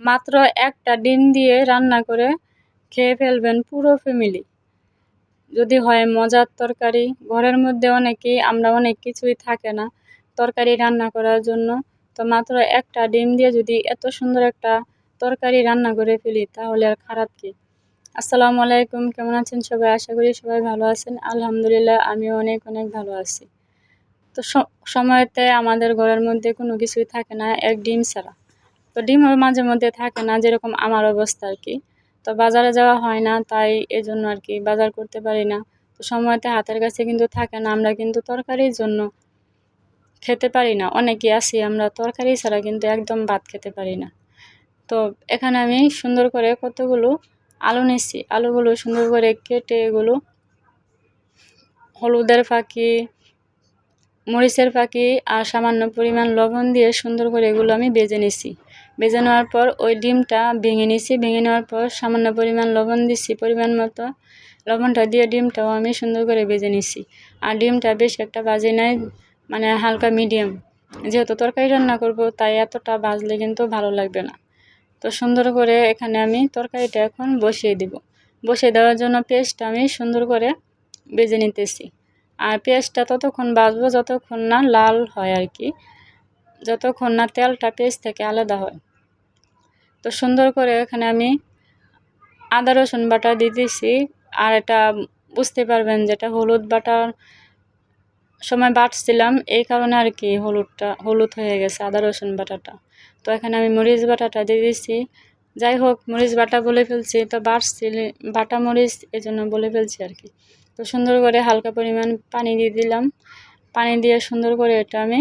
মাত্র একটা ডিম দিয়ে রান্না করে খেয়ে ফেলবেন পুরো ফ্যামিলি। যদি হয় মজার তরকারি, ঘরের মধ্যে অনেকেই, আমরা অনেক কিছুই থাকে না তরকারি রান্না করার জন্য। তো মাত্র একটা ডিম দিয়ে যদি এত সুন্দর একটা তরকারি রান্না করে ফেলি, তাহলে আর খারাপ কি? আসসালামু আলাইকুম, কেমন আছেন সবাই? আশা করি সবাই ভালো আছেন। আলহামদুলিল্লাহ, আমিও অনেক অনেক ভালো আছি। তো সময়তে আমাদের ঘরের মধ্যে কোনো কিছুই থাকে না, এক ডিম ছাড়া। তো ডিমও মাঝে মধ্যে থাকে না, যেরকম আমার অবস্থা আর কি। তো বাজারে যাওয়া হয় না, তাই এজন্য আর কি বাজার করতে পারি না। তো সময়তে হাতের কাছে কিন্তু থাকে না, আমরা কিন্তু তরকারির জন্য খেতে পারি না। অনেকে আছি, আমরা তরকারি ছাড়া কিন্তু একদম ভাত খেতে পারি না। তো এখানে আমি সুন্দর করে কতগুলো আলু নিচ্ছি আলুগুলো সুন্দর করে কেটে এগুলো হলুদের ফাঁকি, মরিচের ফাঁকি আর সামান্য পরিমাণ লবণ দিয়ে সুন্দর করে এগুলো আমি বেজে নিছি বেজে নেওয়ার পর ওই ডিমটা ভেঙে নিছি ভেঙে নেওয়ার পর সামান্য পরিমাণ লবণ দিছি, পরিমাণ মতো। লবণটা দিয়ে ডিমটাও আমি সুন্দর করে বেজে নিছি। আর ডিমটা বেশ একটা বাজে নাই মানে হালকা মিডিয়াম। যেহেতু তরকারি রান্না করব, তাই এতটা ভাজলে কিন্তু ভালো লাগবে না। তো সুন্দর করে এখানে আমি তরকারিটা এখন বসিয়ে দিব। বসিয়ে দেওয়ার জন্য পেস্টটা আমি সুন্দর করে বেজে নিতেছি। আর পেঁয়াজটা ততক্ষণ বাজবো যতক্ষণ না লাল হয় আর কি, যতক্ষণ না তেলটা পেঁয়াজ থেকে আলাদা হয়। তো সুন্দর করে এখানে আমি আদা, রসুন বাটা দিতেছি আর এটা বুঝতে পারবেন যেটা হলুদ বাটার সময় বাটছিলাম, এই কারণে আর কি হলুদটা, হলুদ হয়ে গেছে, আদা, রসুন বাটাটা। তো এখানে আমি মরিচ বাটাটা দিয়ে দিচ্ছি যাই হোক, মরিচ বাটা বলে ফেলছি, তো বাটছি বাটা মরিচ এই জন্য বলে ফেলছি আর কি। তো সুন্দর করে হালকা পরিমাণ পানি দিয়ে দিলাম। পানি দিয়ে সুন্দর করে এটা আমি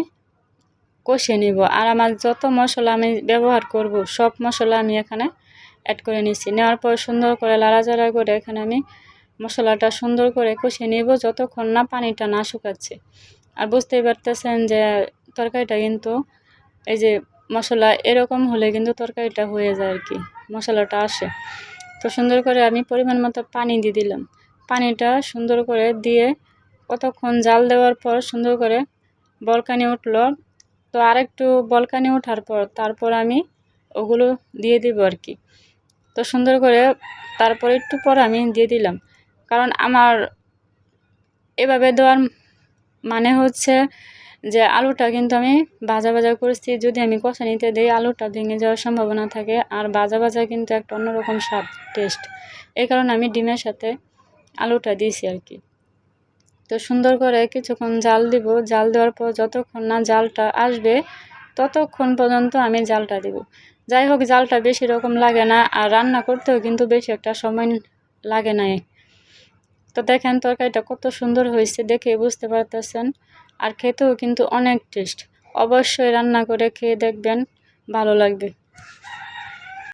কষিয়ে নিব। আর আমার যত মশলা আমি ব্যবহার করব, সব মশলা আমি এখানে অ্যাড করে নিচ্ছি। নেওয়ার পর সুন্দর করে লাড়াচাড়া করে এখানে আমি মশলাটা সুন্দর করে কষিয়ে নিব, যতক্ষণ না পানিটা না শুকাচ্ছে। আর বুঝতেই পারতেছেন যে তরকারিটা কিন্তু এই যে মশলা এরকম হলে কিন্তু তরকারিটা হয়ে যায় আর কি, মশলাটা আসে। তো সুন্দর করে আমি পরিমাণ মতো পানি দিয়ে দিলাম। পানিটা সুন্দর করে দিয়ে কতক্ষণ জাল দেওয়ার পর সুন্দর করে বলকানি উঠল। তো আর একটু বলকানি ওঠার পর তারপর আমি ওগুলো দিয়ে দিব আর কি। তো সুন্দর করে তারপর একটু পর আমি দিয়ে দিলাম। কারণ আমার এভাবে দেওয়ার মানে হচ্ছে যে আলুটা কিন্তু আমি ভাজা ভাজা করছি। যদি আমি কষা নিতে দিই, আলুটা ভেঙে যাওয়ার সম্ভাবনা থাকে আর ভাজা ভাজা কিন্তু একটা অন্যরকম স্বাদ টেস্ট এই কারণে আমি ডিমের সাথে আলুটা দিয়েছি আর কি। তো সুন্দর করে কিছুক্ষণ জাল দিব। জাল দেওয়ার পর যতক্ষণ না জালটা আসবে, ততক্ষণ পর্যন্ত আমি জালটা দিব। যাই হোক, জালটা বেশি রকম লাগে না আর রান্না করতেও কিন্তু বেশি একটা সময় লাগে না তো দেখেন তরকারিটা কত সুন্দর হয়েছে দেখে বুঝতে পারতেছেন। আর খেতেও কিন্তু অনেক টেস্ট অবশ্যই রান্না করে খেয়ে দেখবেন, ভালো লাগবে।